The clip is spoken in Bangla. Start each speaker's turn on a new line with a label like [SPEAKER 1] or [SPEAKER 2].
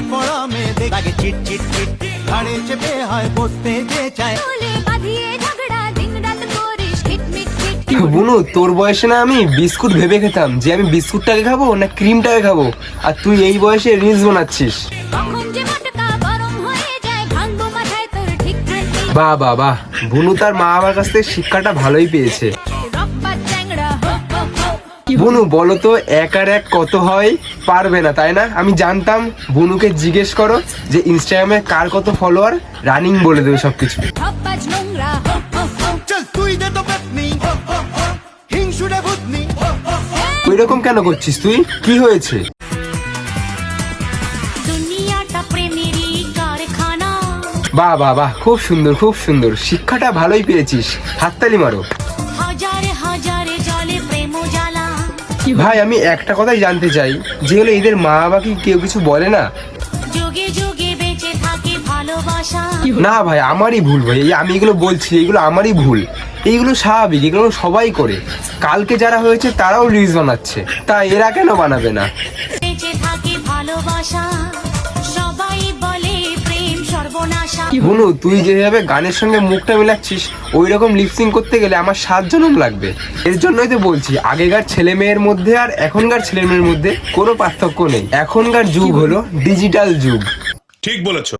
[SPEAKER 1] গায়ে পড়া মেয়ে দেখ- লাগে চিট চিট চিট। ঘাড়ে চেপে হয় বসতে যে চায়।
[SPEAKER 2] বুনু তোর বয়সে না আমি বিস্কুট ভেবে খেতাম যে আমি বিস্কুটটাকে খাব না ক্রিমটাকে খাব। আর তুই এই বয়সে রিলস বানাচ্ছিস। বাহ বাহ বাহ। বুনু তার মা বাবার কাছ থেকে শিক্ষাটা ভালোই পেয়েছে। বুনু বলো তো এক আর এক কত হয়? পারবে না তাই না? আমি জানতাম বুনুকে জিজ্ঞেস করো যে ইনস্টাগ্রামে কার কত ফলোয়ার রানিং বলে দেবে ওই রকম কেন করছিস তুই? কি হয়েছে?
[SPEAKER 3] দুনিয়াটা প্রেমেরই কারখানা।
[SPEAKER 2] বাহ বাহ বাহ খুব সুন্দর খুব সুন্দর। শিক্ষাটা ভালোই পেয়েছিস। হাততালি মারো।
[SPEAKER 3] হাজারে হাজারে
[SPEAKER 2] ভাই আমি একটা কথাই জানতে চাই যে হলো এদের মা বাবা কি কেউ কিছু বলে না? না ভাই আমারই ভুল ভাই এই আমি এগুলো বলছি এগুলো আমারই ভুল। এইগুলো স্বাভাবিক এগুলো সবাই করে। কালকে যারা হয়েছে তারাও রিলস বানাচ্ছে। তা এরা কেন বানাবে না? বুনু তুই যেভাবে গানের সঙ্গে মুখটা মিলাচ্ছিস ওই রকম লিপসিং করতে গেলে আমার সাত জনম লাগবে। এর জন্যই তো বলছি আগেকার ছেলে মেয়ের মধ্যে আর এখনকার ছেলে মেয়ের মধ্যে কোনো পার্থক্য নেই। এখনকার যুগ হলো ডিজিটাল যুগ।
[SPEAKER 4] ঠিক বলেছ।